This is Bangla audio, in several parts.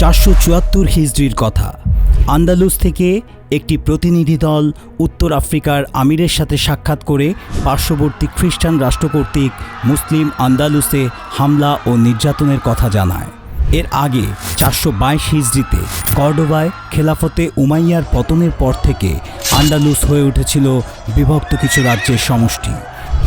চারশো চুয়াত্তর হিজড়ির কথা। আন্দালুস থেকে একটি প্রতিনিধি দল উত্তর আফ্রিকার আমিরের সাথে সাক্ষাৎ করে পার্শ্ববর্তী খ্রিস্টান রাষ্ট্র কর্তৃক মুসলিম আন্দালুসে হামলা ও নির্যাতনের কথা জানায়। এর আগে চারশো বাইশ হিজড়িতে কর্ডোবায় খেলাফতে উমাইয়ার পতনের পর থেকে আন্দালুস হয়ে উঠেছিল বিভক্ত কিছু রাজ্যের সমষ্টি।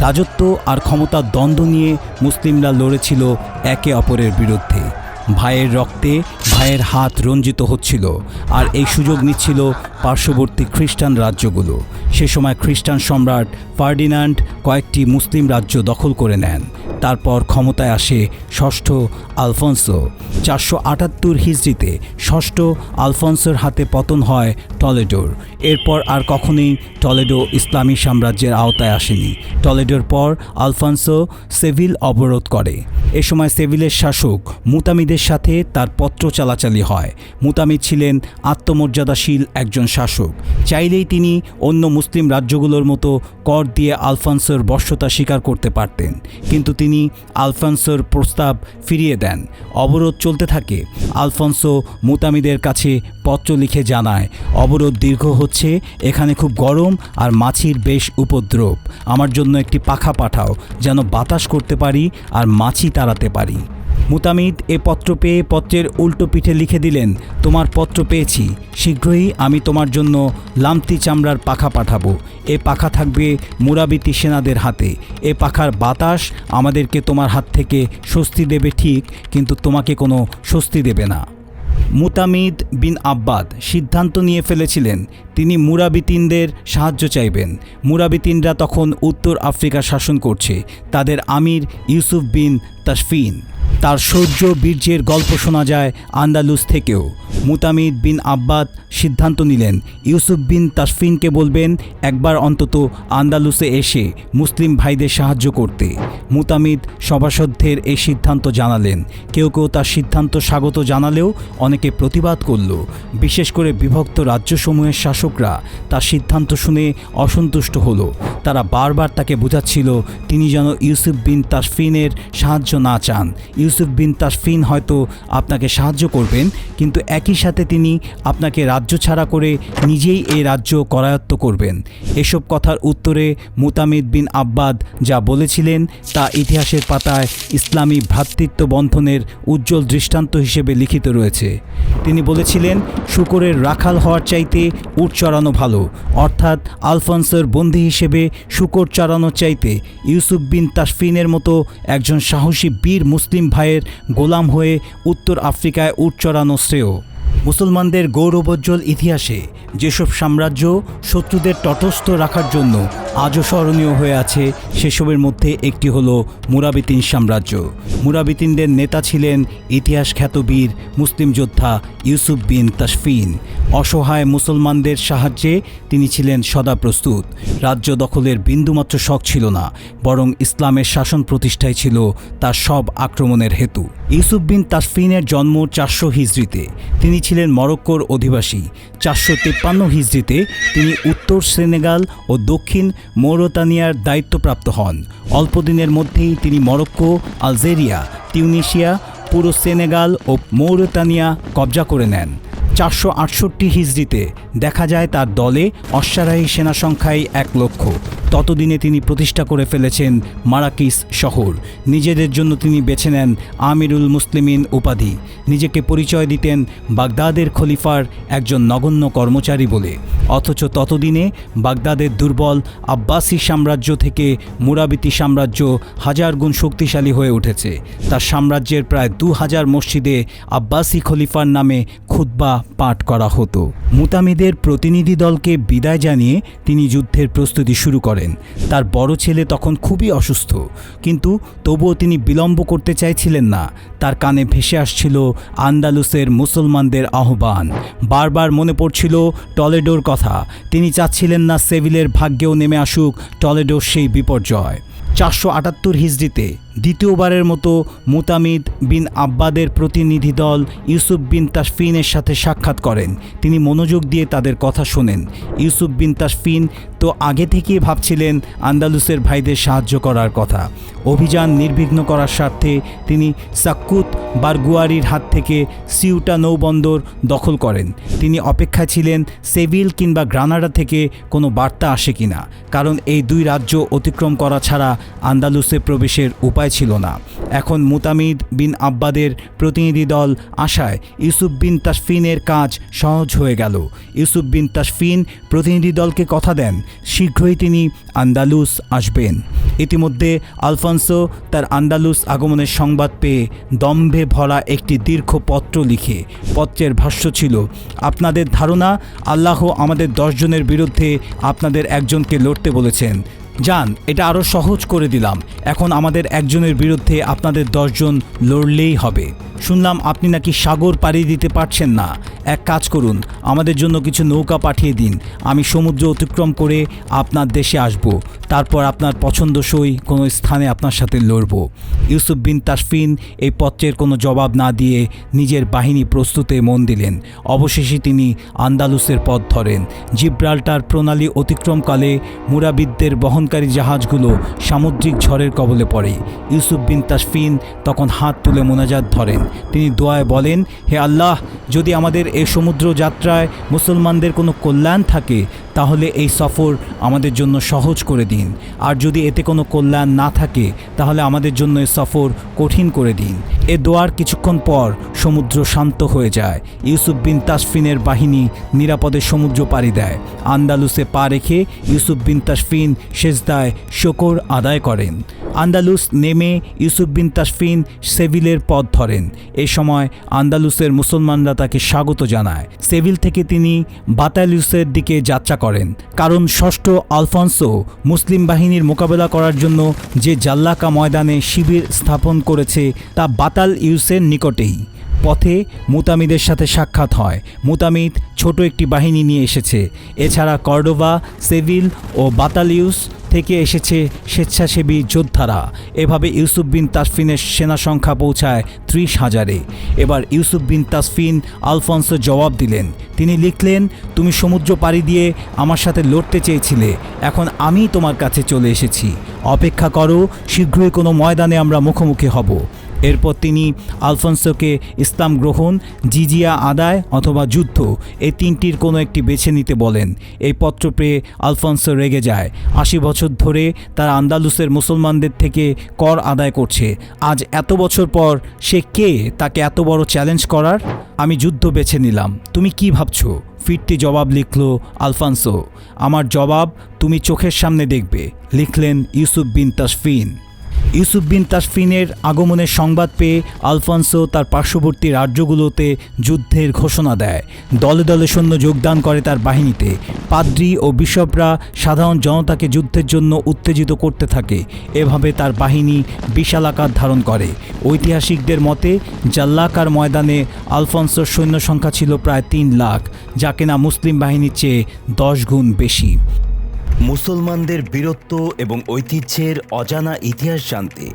রাজত্ব আর ক্ষমতার দ্বন্দ্ব নিয়ে মুসলিমরা লড়েছিল একে অপরের বিরুদ্ধে। ভাইয়ের রক্তে ভাইয়ের হাত রঞ্জিত হচ্ছিল আর এই সুযোগ নিচ্ছিল পার্শ্ববর্তী খ্রিস্টান রাজ্যগুলো। সে সময় খ্রিস্টান সম্রাট ফার্ডিনান্ড কয়েকটি মুসলিম রাজ্য দখল করে নেন। তারপর ক্ষমতায় আসে ষষ্ঠ আলফন্সো। চারশো আটাত্তর হিজড়িতে ষষ্ঠ আলফন্সোর হাতে পতন হয় টলেডোর। এরপর আর কখনোই টলেডো ইসলামী সাম্রাজ্যের আওতায় আসেনি। টলেডোর পর আলফান্সো সেভিল অবরোধ করে। এ সময় সেভিলের শাসক মুতামিদের সাথে তার পত্র চালাচালি হয়। মুতামিদ ছিলেন আত্মমর্যাদাশীল একজন শাসক। চাইলেই তিনি অন্য মুসলিম রাজ্যগুলোর মতো কর দিয়ে আলফান্সোর বশ্যতা স্বীকার করতে পারতেন। কিন্তু তিনি আলফান্সোর প্রস্তাব ফিরিয়ে দেন। অবরোধ চলতে থাকে। আলফানসো মুতামিদের কাছে পত্র লিখে জানায়, অবরোধ দীর্ঘ হচ্ছে, এখানে খুব গরম আর মাছির বেশ উপদ্রব। আমার জন্য একটি পাখা পাঠাও, যেন বাতাস করতে পারি আর মাছি তাড়াতে পারি। মুতামিদ এ পত্র পেয়ে পত্রের উল্টো পিঠে লিখে দিলেন, তোমার পত্র পেয়েছি, শীঘ্রই আমি তোমার জন্য লামতি চামড়ার পাখা পাঠাবো। এ পাখা থাকবে মুরাবিতি সেনাদের হাতে। এ পাখার বাতাস আমাদেরকে তোমার হাত থেকে স্বস্তি দেবে ঠিক, কিন্তু তোমাকে কোনো স্বস্তি দেবে না। মুতামিদ বিন আব্বাদ সিদ্ধান্ত নিয়ে ফেলেছিলেন, তিনি মুরাবিতিনদের সাহায্য চাইবেন। মুরাবিতিনরা তখন উত্তর আফ্রিকা শাসন করছে। তাদের আমির ইউসুফ বিন তাসফিন তার শৌর্য বীর্যের গল্প শোনা যায় আন্দালুস থেকেও। মুতামিদ বিন আব্বাদ সিদ্ধান্ত নিলেন, ইউসুফ বিন তাসফিনকে বলবেন, একবার অন্তত আন্দালুসে এসে মুসলিম ভাইদের সাহায্য করতে। মুতামিদ সভাসদ্ধের এই সিদ্ধান্ত জানালেন। কেউ কেউ তার সিদ্ধান্ত স্বাগত জানালেও অনেকে প্রতিবাদ করল। বিশেষ করে বিভক্ত রাজ্যসমূহের শাসকরা তার সিদ্ধান্ত শুনে অসন্তুষ্ট হলো। তারা বারবার তাকে বোঝাচ্ছিল, তিনি যেন ইউসুফ বিন তাসফিনের সাহায্য না চান। ইউসুফ বিন তাসফিন হয়তো আপনাকে সাহায্য করবেন, কিন্তু একই সাথে তিনি আপনাকে রাজ্য ছাড়া করে নিজেই এই রাজ্য করায়ত্ত করবেন। এসব কথার উত্তরে মুতামিদ বিন আব্বাদ যা বলেছিলেন তা ইতিহাসের পাতায় ইসলামী ভ্রাতৃত্ব বন্ধনের উজ্জ্বল দৃষ্টান্ত হিসেবে লিখিত রয়েছে। তিনি বলেছিলেন, শুকরের রাখাল হওয়ার চাইতে উট চড়ানো ভালো। অর্থাৎ আলফান্সের বন্দী হিসেবে শুকর চড়ানোর চাইতে ইউসুফ বিন তাসফিনের মতো একজন সাহসী বীর মুসলিম ভাইয়ের গোলাম হয়ে উত্তর আফ্রিকায় উট চড়ানো শ্রেয়। মুসলমানদের গৌরবোজ্জ্বল ইতিহাসে যেসব সাম্রাজ্য শত্রুদের তটস্থ রাখার জন্য আজও স্মরণীয় হয়ে আছে, সেসবের মধ্যে একটি হল মুরাবিতিন সাম্রাজ্য। মুরাবিতিনদের নেতা ছিলেন ইতিহাস খ্যাত বীর মুসলিম যোদ্ধা ইউসুফ বিন তাসফিন। অসহায় মুসলমানদের সাহায্যে তিনি ছিলেন সদা প্রস্তুত। রাজ্য দখলের বিন্দুমাত্র শখ ছিল না, বরং ইসলামের শাসন প্রতিষ্ঠাই ছিল তার সব আক্রমণের হেতু। ইউসুফ বিন তাসফিনের জন্ম চারশো হিজড়িতে। তিনি ছিলেন মরক্কোর অধিবাসী। চারশো তিপ্পান্ন হিজড়িতে তিনি উত্তর সেনেগাল ও দক্ষিণ মৌরতানিয়ার দায়িত্বপ্রাপ্ত হন। অল্পদিনের মধ্যেই তিনি মরক্কো, আলজেরিয়া, তিউনিশিয়া পুরো সেনেগাল ও মৌরতানিয়া কবজা করে নেন। চারশো আটষট্টি হিজড়িতে দেখা যায় তার দলে অশ্বারাহী সেনা সংখ্যায় এক লক্ষ। ততদিনে তিনি প্রতিষ্ঠা করে ফেলেছেন মারাকিস শহর। নিজেদের জন্য তিনি বেছে নেন আমিরুল মুসলিমিন উপাধি। নিজেকে পরিচয় দিতেন বাগদাদের খলিফার একজন নগণ্য কর্মচারী বলে। অথচ ততদিনে বাগদাদের দুর্বল আব্বাসি সাম্রাজ্য থেকে মুরাবিতি সাম্রাজ্য হাজার গুণ শক্তিশালী হয়ে উঠেছে। তার সাম্রাজ্যের প্রায় দু হাজার মসজিদে আব্বাসি খলিফার নামে খুতবা পাঠ করা হতো। মুতামিদের প্রতিনিধি দলকে বিদায় জানিয়ে তিনি যুদ্ধের প্রস্তুতি শুরু করেন। তার বড় ছেলে তখন খুবই অসুস্থ, কিন্তু তবুও তিনি বিলম্ব করতে চাইছিলেন না। তার কানে ভেসে আসছিল আন্দালুসের মুসলমানদের আহ্বান। বারবার মনে পড়ছিল টলেডোর কথা। তিনি চাচ্ছিলেন না সেভিলের ভাগ্যেও নেমে আসুক টলেডোর সেই বিপর্যয়। চারশো আটাত্তর হিজড়িতে দ্বিতীয়বারের মতো মুতামিদ বিন আব্বাদের প্রতিনিধি দল ইউসুফ বিন তাসফিনের সাথে সাক্ষাৎ করেন। তিনি মনোযোগ দিয়ে তাদের কথা শোনেন। ইউসুফ বিন তাসফিন তো আগে থেকেই ভাবছিলেন আন্দালুসের ভাইদের সাহায্য করার কথা। অভিযান নির্বিঘ্ন করার স্বার্থে তিনি সাক্কুত বারগুয়ারির হাত থেকে সিউটা নৌবন্দর দখল করেন। তিনি অপেক্ষা ছিলেন সেভিল কিংবা গ্রানাডা থেকে কোনো বার্তা আসে কিনা। কারণ এই দুই রাজ্য অতিক্রম করা ছাড়া আন্দালুসে প্রবেশের উপায় ছিল না। এখন মুতামিদ বিন আব্বাদের প্রতিনিধি দল আসায় ইউসুফ বিন তাসফিনের কাজ সহজ হয়ে গেল। ইউসুফ বিন তাসফিন প্রতিনিধি দলকে কথা দেন, শীঘ্রই তিনি আন্দালুস আসবেন। ইতিমধ্যে আলফান্সো তার আন্দালুস আগমনের সংবাদ পেয়ে দম্ভে ভরা একটি দীর্ঘ পত্র লিখে, পত্রের ভাষ্য ছিল, আপনাদের ধারণা আল্লাহ আমাদের দশজনের বিরুদ্ধে আপনাদের একজনকে লড়তে বলেছেন। যান এটা আরও সহজ করে দিলাম। এখন আমাদের একজনের বিরুদ্ধে আপনাদের দশজন লড়লেই হবে। শুনলাম আপনি নাকি সাগর পাড়ি দিতে পারছেন না। এক কাজ করুন, আমাদের জন্য কিছু নৌকা পাঠিয়ে দিন। আমি সমুদ্র অতিক্রম করে আপনার দেশে আসব। তারপর আপনার পছন্দসই কোনো স্থানে আপনার সাথে লড়ব। ইউসুফ বিন তাসফিন এই পত্রের কোনো জবাব না দিয়ে নিজের বাহিনী প্রস্তুতে মন দিলেন। অবশেষে তিনি আন্দালুসের পথ ধরেন। জিব্রাল্টার প্রণালী অতিক্রমকালে মুরাবিদদের বহনকারী জাহাজগুলো সামুদ্রিক ঝড়ের কবলে পড়ে। ইউসুফ বিন তাসফিন তখন হাত তুলে মোনাজাত ধরেন। তিনি দোয়ায় বলেন, হে আল্লাহ, যদি আমাদের এই সমুদ্র যাত্রায় মুসলমানদের কোনো কল্যাণ থাকে, তাহলে এই সফর আমাদের জন্য সহজ করে দিন। আর যদি এতে কোনো কল্যাণ না থাকে, তাহলে আমাদের জন্য এই সফর কঠিন করে দিন। এ দোয়ার কিছুক্ষণ পর সমুদ্র শান্ত হয়ে যায়। ইউসুফ বিন তাসফিনের বাহিনী নিরাপদে সমুদ্র পাড়ি দেয়। আন্দালুসে পা রেখে ইউসুফ বিন তাসফিন সেজদায় শকর আদায় করেন। আন্দালুস নেমে ইউসুফ বিন তাসফিন সেভিলের পথ ধরেন। এই সময় আন্দালুসের মুসলমানরা তাকে স্বাগত জানায়। সেভিল থেকে তিনি বাতালিউসের দিকে যাত্রা করেন। কারণ ষষ্ঠ আলফান্সো মুসলিম বাহিনীর মোকাবেলা করার জন্য যে জাল্লাকা ময়দানে শিবির স্থাপন করেছে তা বাতাল ইউসের নিকটেই। পথে মুতামিদের সাথে সাক্ষাৎ হয়। মুতামিদ ছোট একটি বাহিনী নিয়ে এসেছে। এছাড়া কর্ডোভা, সেভিল ও বাতালিউস থেকে এসেছে স্বেচ্ছাসেবী যোদ্ধারা। এভাবে ইউসুফ বিন তাসফিনের সেনা সংখ্যা পৌঁছায় ত্রিশ হাজারে। এবার ইউসুফ বিন তাসফিন আলফন্সো জবাব দিলেন, তিনি লিখলেন, তুমি সমুদ্র পাড়ি দিয়ে আমার সাথে লড়তে চেয়েছিলে, এখন আমি তোমার কাছে চলে এসেছি। অপেক্ষা করো, শীঘ্রই কোনো ময়দানে আমরা মুখোমুখি হব। এরপর তিনি আলফন্সোকে ইসলাম গ্রহণ, জিজিয়া আদায় অথবা যুদ্ধ এই তিনটির কোনো একটি বেছে নিতে বলেন। এই পত্র পেয়ে আলফন্সো রেগে যায়। আশি বছর ধরে তার আন্দালুসের মুসলমানদের থেকে কর আদায় করছে। আজ এত বছর পর সে কে তাকে এত বড় চ্যালেঞ্জ করার? আমি যুদ্ধ বেছে নিলাম। তুমি কি ভাবছ? ফিরতি জবাব লিখল আলফানসো। আমার জবাব তুমি চোখের সামনে দেখবে। লিখলেন ইউসুফ বিন তাসফিন। ইউসুফ বিন তাসফিনের আগমনের সংবাদ পেয়ে আলফান্সো তার পার্শ্ববর্তী রাজ্যগুলোতে যুদ্ধের ঘোষণা দেয়। দলে দলে সৈন্য যোগদান করে তার বাহিনীতে। পাদ্রি ও বিশপরা সাধারণ জনতাকে যুদ্ধের জন্য উত্তেজিত করতে থাকে। এভাবে তার বাহিনী বিশাল আকার ধারণ করে। ঐতিহাসিকদের মতে, জাল্লাকার ময়দানে আলফান্সোর সৈন্য সংখ্যা ছিল প্রায় তিন লাখ, যা কিনা মুসলিম বাহিনীর চেয়ে দশ গুণ বেশি। মুসলমানদের বীরত্ব এবং ঐতিহ্যের অজানা ইতিহাস জানতে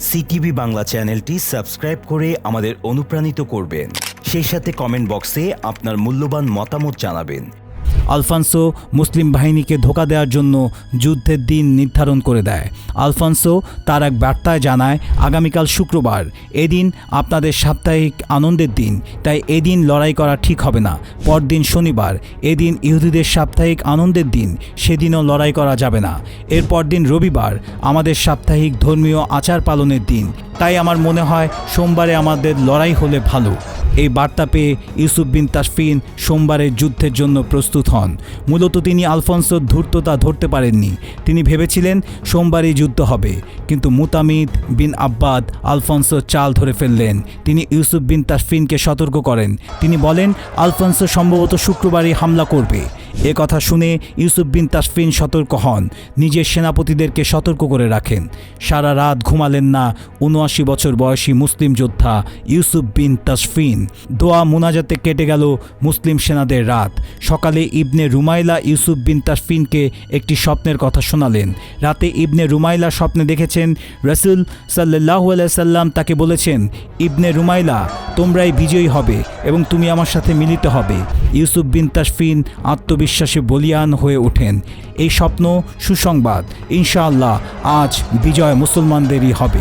সিটিভি বাংলা চ্যানেলটি সাবস্ক্রাইব করে আমাদের অনুপ্রাণিত করবেন। সেই সাথে কমেন্ট বক্সে আপনার মূল্যবান মতামত জানাবেন। আলফান্সো মুসলিম বাহিনীকে ধোকা দেওয়ার জন্য যুদ্ধের দিন নির্ধারণ করে দেয়। আলফান্সো তার এক বার্তায় জানায়, আগামীকাল শুক্রবার, এদিন আপনাদের সাপ্তাহিক আনন্দের দিন, তাই এদিন লড়াই করা ঠিক হবে না। পরদিন শনিবার, এদিন ইহুদিদের সাপ্তাহিক আনন্দের দিন, সেদিনও লড়াই করা যাবে না। এরপর দিন রবিবার, আমাদের সাপ্তাহিক ধর্মীয় আচার পালনের দিন, তাই আমার মনে হয় সোমবারে আমাদের লড়াই হলে ভালো। এই বার্তা পেয়ে ইউসুফ বিন তাসফিন সোমবারের যুদ্ধের জন্য প্রস্তুত হন। মূলত তিনি আলফন্সোর ধূর্ততা ধরতে পারেননি। তিনি ভেবেছিলেন সোমবারই যুদ্ধ হবে। কিন্তু মুতামিদ বিন আব্বাদ আলফন্সোর চাল ধরে ফেললেন। তিনি ইউসুফ বিন তাসফিনকে সতর্ক করেন। তিনি বলেন, আলফন্সো সম্ভবত শুক্রবারই হামলা করবে। এ কথা শুনে ইউসুফ বিন তাসফিন সতর্ক হন। নিজের সেনাপতিদেরকে সতর্ক করে রাখেন। সারা রাত ঘুমালেন না উনআশি বছর বয়সী মুসলিম যোদ্ধা ইউসুফ বিন তাসফিন। দোয়া মোনাজাতে কেটে গেল মুসলিম সেনাদের রাত। সকালে ইবনে রুমাইলা ইউসুফ বিন তাসফিনকে একটি স্বপ্নের কথা শোনালেন। রাতে ইবনে রুমাইলা স্বপ্নে দেখেছেন, রসুল সাল্লাহু সাল্লাম তাকে বলেছেন, ইবনে রুমাইলা, তোমরাই বিজয়ী হবে এবং তুমি আমার সাথে মিলিত হবে। ইউসুফ বিন তাসফিন আত্মবিশ্বাসে বলিয়ান হয়ে ওঠেন। এই স্বপ্ন সুসংবাদ। ইনশাআল্লাহ আজ বিজয় মুসলমানদেরই হবে।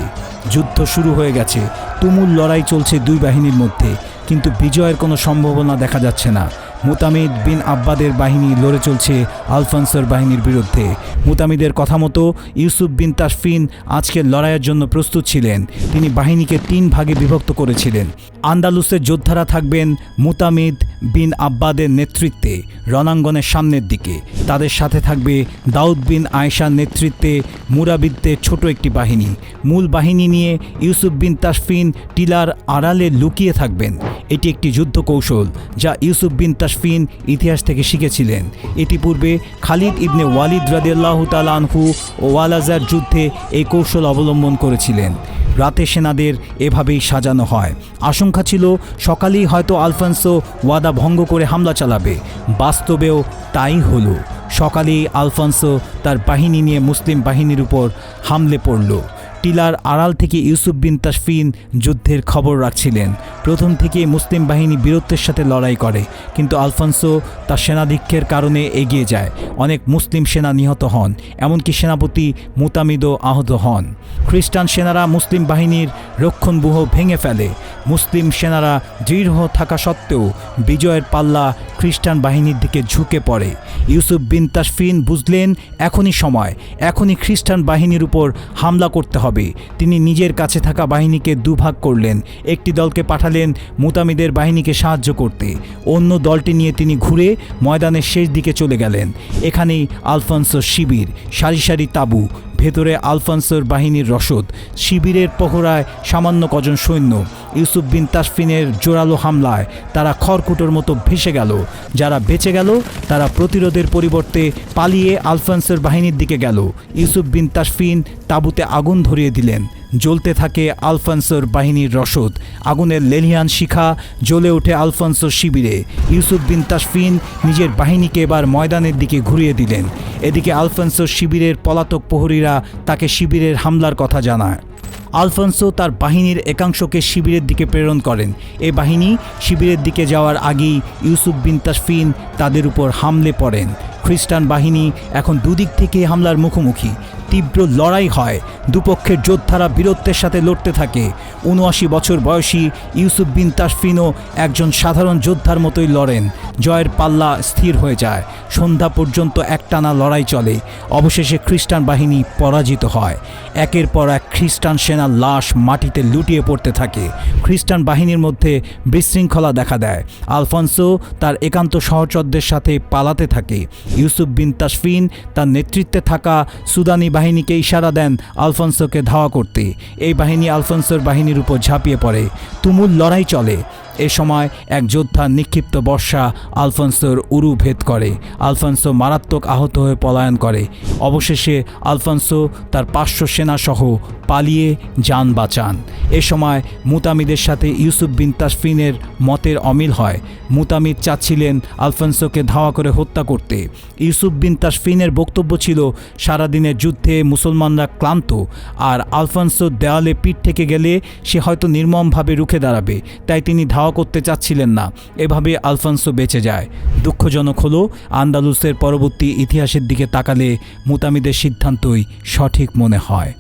যুদ্ধ শুরু হয়ে গেছে। তুমুল লড়াই চলছে দুই বাহিনীর মধ্যে। কিন্তু বিজয়ের কোনো সম্ভাবনা দেখা যাচ্ছে না। মুতামিদ বিন আব্বাদের বাহিনী লড়ে চলছে আলফানসর বাহিনীর বিরুদ্ধে। মুতামিদের কথা মতো ইউসুফ বিন তাসফিন আজকের লড়াইয়ের জন্য প্রস্তুত ছিলেন। তিনি বাহিনীকে তিন ভাগে বিভক্ত করেছিলেন। আন্দালুসের যোদ্ধারা থাকবেন মুতামিদ বিন আব্বাদের নেতৃত্বে রণাঙ্গনের সামনের দিকে। তাদের সাথে থাকবে দাউদ বিন আয়েশার নেতৃত্বে মুরাবিদদের ছোট একটি বাহিনী। মূল বাহিনী নিয়ে ইউসুফ বিন তাসফিন টিলার আড়ালে লুকিয়ে থাকবেন। এটি একটি যুদ্ধ কৌশল যা ইউসুফ বিন তাসফিন ইতিহাস থেকে শিখেছিলেন। এটি পূর্বে খালিদ ইবনে ওয়ালিদ রাদিয়াল্লাহ তালানহু ও ওয়ালাজার যুদ্ধে এই কৌশল অবলম্বন করেছিলেন। রাতে সেনাদের এভাবেই সাজানো হয়। আশঙ্কা ছিল সকালেই হয়তো আলফান্সো ওয়াদা ভঙ্গ করে হামলা চালাবে। বাস্তবেও তাই হলো। সকালেই আলফান্সো তার বাহিনী নিয়ে মুসলিম বাহিনীর উপর হামলে পড়ল। টিলার আড়াল থেকে ইউসুফ বিন তাসফিন যুদ্ধের খবর রাখছিলেন। প্রথম থেকে মুসলিম বাহিনী বীরত্বের সাথে লড়াই করে, কিন্তু আলফান্সো তার সেনাধিক্ষের কারণে এগিয়ে যায়। অনেক মুসলিম সেনা নিহত হন, এমনকি সেনাপতি মুতামিদও আহত হন। খ্রিস্টান সেনারা মুসলিম বাহিনীর রক্ষণবুহ ভেঙে ফেলে। মুসলিম সেনারা দৃঢ় থাকা সত্ত্বেও বিজয়ের পাল্লা খ্রিস্টান বাহিনীর দিকে ঝুঁকে পড়ে। ইউসুফ বিন তাসফিন বুঝলেন, এখনই সময়, এখনই খ্রিস্টান বাহিনীর উপর হামলা করতে হবে। তিনি নিজের কাছে থাকা বাহিনীকে দুভাগ করলেন। একটি দলকে পাঠালেন মুতামিদের বাহিনীকে সাহায্য করতে। অন্য দলটি নিয়ে তিনি ঘুরে ময়দানের শেষ দিকে চলে গেলেন। এখানেই আলফান্সোর শিবির, সারি সারি তাঁবু, ভেতরে আলফান্সোর বাহিনীর রসদ। শিবিরের পহরায় সামান্য কজন সৈন্য, ইউসুফ বিন তাসফিনের জোরালো হামলায় তারা খড়কুটোর মতো ভেসে গেল। যারা বেঁচে গেল, তারা প্রতিরোধের পরিবর্তে পালিয়ে আলফান্সোর বাহিনীর দিকে গেল। ইউসুফ বিন তাসফিন তাঁবুতে আগুন ধরিয়ে দিলেন। জ্বলতে থাকে আলফানসোর বাহিনীর রসদ। আগুনের লেলিয়ান শিখা জ্বলে ওঠে আলফান্সোর শিবিরে। ইউসুফ বিন তাসফিন নিজের বাহিনীকে এবার ময়দানের দিকে ঘুরিয়ে দিলেন। এদিকে আলফানসোর শিবিরের পলাতক প্রহরীরা তাকে শিবিরের হামলার কথা জানায়। আলফানসো তার বাহিনীর একাংশকে শিবিরের দিকে প্রেরণ করেন। এ বাহিনী শিবিরের দিকে যাওয়ার আগেই ইউসুফ বিন তাসফিন তাদের উপর হামলে পড়েন। খ্রিস্টান বাহিনী এখন দুদিক থেকে হামলার মুখোমুখি। তীব্র লড়াই হয়। দুপক্ষের যোদ্ধারা বীরত্বের সাথে লড়তে থাকে। উনআশি বছর বয়সী ইউসুফ বিন তাসফিনও একজন সাধারণ যোদ্ধার মতোই লড়েন। জয়ের পাল্লা স্থির হয়ে যায়। সন্ধ্যা পর্যন্ত একটানা লড়াই চলে। অবশেষে খ্রিস্টান বাহিনী পরাজিত হয়। একের পর এক খ্রিস্টান সেনার লাশ মাটিতে লুটিয়ে পড়তে থাকে। খ্রিস্টান বাহিনীর মধ্যে বিশৃঙ্খলা দেখা দেয়। আলফান্সো তার একান্ত সহচরদের সাথে পালাতে থাকে। ইউসুফ বিন তাসফিন তার নেতৃত্বে থাকা সুদানি বাহিনীকে ইশারা দেন আলফনসোকে ধাওয়া করতে। এই বাহিনী আলফনসোর বাহিনীর উপর ঝাঁপিয়ে পড়ে। তুমুল লড়াই চলে। এ সময় এক যোদ্ধা নিক্ষিপ্ত বর্ষা আলফনসোর উরু ভেদ করে। আলফনসো মারাত্মক আহত হয়ে পলায়ন করে। অবশেষে আলফনসো তার পাঁচশো সেনাসহ পালিয়ে যান বাঁচান। এ সময় মুতামিদের সাথে ইউসুফ বিন তাসফিনের মতের অমিল হয়। মুতামিদ চাচ্ছিলেন আলফানসোকে ধাওয়া করে হত্যা করতে। ইউসুফ বিন তাসফিনের বক্তব্য ছিল সারাদিনের যুদ্ধে মুসলমানরা ক্লান্ত, আর আলফান্সো দেওয়ালে পিঠ থেকে গেলে সে হয়তো নির্মমভাবে রুখে দাঁড়াবে, তাই তিনি ধাওয়া করতে চাচ্ছিলেন না। এভাবে আলফানসো বেঁচে যায়। দুঃখজনক হলো, আন্দালুসের পরবর্তী ইতিহাসের দিকে তাকালে মুতামিদের সিদ্ধান্তই সঠিক মনে হয়।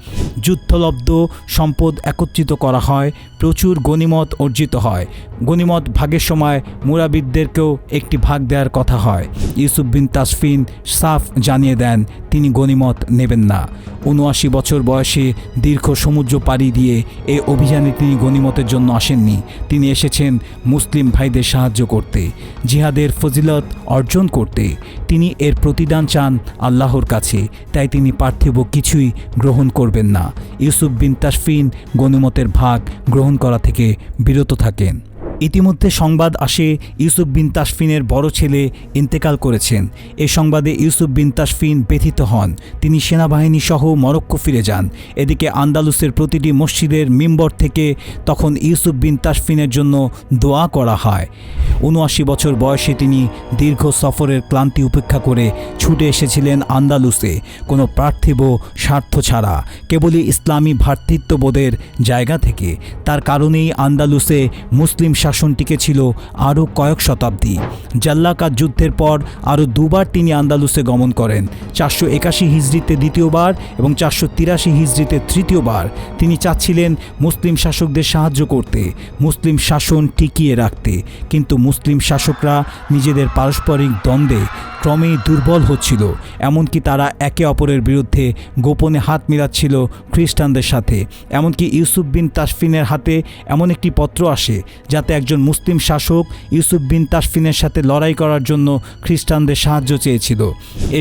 যুদ্ধলব্ধ সম্পদ একত্রিত করা হয় প্রচুর গণিমত অর্জিত হয়। গণিমত ভাগের সময় মুরাবিদদেরকেও একটি ভাগ দেওয়ার কথা হয়। ইউসুফ বিন তাসফিন সাফ জানিয়ে দেন, তিনি গণিমত নেবেন না। উনআশি বছর বয়সে দীর্ঘ সমুদ্র পাড়ি দিয়ে এ অভিযানে তিনি গণিমতের জন্য আসেননি। তিনি এসেছেন মুসলিম ভাইদের সাহায্য করতে, জিহাদের ফজিলত অর্জন করতে। তিনি এর প্রতিদান চান আল্লাহর কাছে, তাই তিনি পার্থিব কিছুই গ্রহণ করবেন না। ইউসুফ বিন তাসফিন গণিমতের ভাগ গ্রহণ করা থেকে বিরত থাকেন। ইতিমধ্যে সংবাদ আসে ইউসুফ বিন তাসফিনের বড় ছেলে ইন্তেকাল করেছেন। এ সংবাদে ইউসুফ বিন তাসফিন ব্যথিত হন। তিনি সেনাবাহিনী সহ মরক্কো ফিরে যান। এদিকে আন্দালুসের প্রতিটি মসজিদের মিম্বর থেকে তখন ইউসুফ বিন তাসফিনের জন্য দোয়া করা হয়। উনআশি বছর বয়সে তিনি দীর্ঘ সফরের ক্লান্তি উপেক্ষা করে ছুটে এসেছিলেন আন্দালুসে। কোনো পার্থিব স্বার্থ ছাড়া, কেবলই ইসলামী ভ্রাতৃত্ববোধের জায়গা থেকে। তার কারণেই আন্দালুসে মুসলিম শাসন টিকেছিল আরও কয়েক শতাব্দী। জাল্লাকাত যুদ্ধের পর আরও দুবার তিনি আন্দালুসে গমন করেন। চারশো একাশি হিজড়িতে দ্বিতীয়বার এবং চারশো তিরাশি হিজড়িতে তৃতীয়বার তিনি চাচ্ছিলেন মুসলিম শাসকদের সাহায্য করতে, মুসলিম শাসন টিকিয়ে রাখতে। কিন্তু মুসলিম শাসকরা নিজেদের পারস্পরিক দ্বন্দ্বে ক্রমেই দুর্বল হচ্ছিল, এমনকি তারা একে অপরের বিরুদ্ধে গোপনে হাত মিলাচ্ছিল খ্রিস্টানদের সাথে। এমনকি ইউসুফ বিন তাসফিনের হাতে এমন একটি পত্র আসে, যাতে একজন মুসলিম শাসক ইউসুফ বিন তাসফিনের সাথে লড়াই করার জন্য খ্রিস্টানদের সাহায্য চেয়েছিল।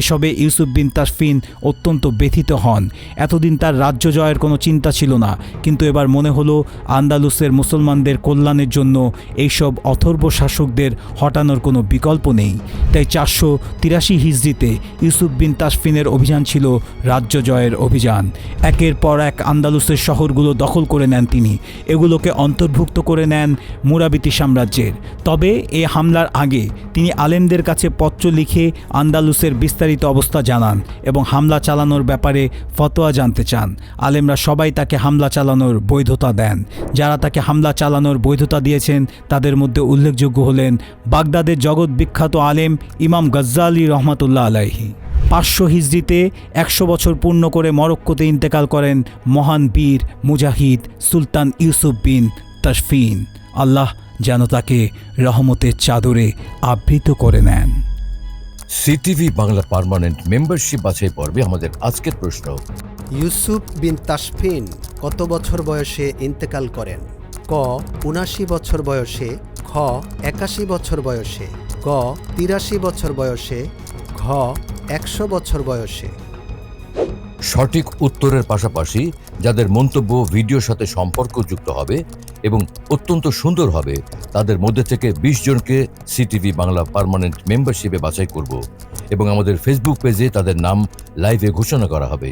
এসবে ইউসুফ বিন তাসফিন অত্যন্ত ব্যথিত হন। এতদিন তার রাজ্য জয়ের কোনো চিন্তা ছিল না, কিন্তু এবার মনে হলো আন্দালুসের মুসলমানদের কল্যাণের জন্য এইসব অথর্ব শাসকদের হটানোর কোনো বিকল্প নেই। তাই চারশো তিরাশি হিজড়িতে ইউসুফ বিন তাসফিনের অভিযান ছিল রাজ্য জয়ের অভিযান। একের পর এক আন্দালুসের শহরগুলো দখল করে নেন তিনি। এগুলোকে অন্তর্ভুক্ত করে নেন মুরাবিতি সাম্রাজ্যের। তবে এ হামলার আগে তিনি আলেমদের কাছে পত্র লিখে আন্দালুসের বিস্তারিত অবস্থা জানান এবং হামলা চালানোর ব্যাপারে ফতোয়া জানতে চান। আলেমরা সবাই তাকে হামলা চালানোর বৈধতা দেন। যারা তাকে হামলা চালানোর বৈধতা দিয়েছেন, তাদের মধ্যে উল্লেখযোগ্য হলেন বাগদাদের জগৎ বিখ্যাত আলেম ইমাম গজ্জালি রহমাতুল্লাহ আলাইহি। পাঁচশো হিজড়িতে একশো বছর পূর্ণ করে মরক্কোতে ইন্তেকাল করেন মহান বীর মুজাহিদ সুলতান ইউসুফ বিন তশফিন। আল্লাহ যেন তাকে রহমতের চাদরে আবৃত করে নেন। সিটিভি বাংলা পারমানেন্ট মেম্বারশিপ বাছাই পর্বে আমাদের আজকের প্রশ্ন। ইউসুফ বিন তাসফিন কত বছর বয়সে ইন্তেকাল করেন? ক উনাশি বছর বয়সে খ একাশি বছর বয়সে। গ, তিরাশি বছর বয়সে, ঘ, একশো বছর বয়সে। সঠিক উত্তরের পাশাপাশি যাদের মন্তব্য ভিডিওর সাথে সম্পর্কযুক্ত হবে এবং অত্যন্ত সুন্দর হবে, তাদের মধ্যে থেকে বিশ জনকে সিটিভি বাংলা পার্মানেন্ট মেম্বারশিপে বাছাই করব এবং আমাদের ফেসবুক পেজে তাদের নাম লাইভে ঘোষণা করা হবে।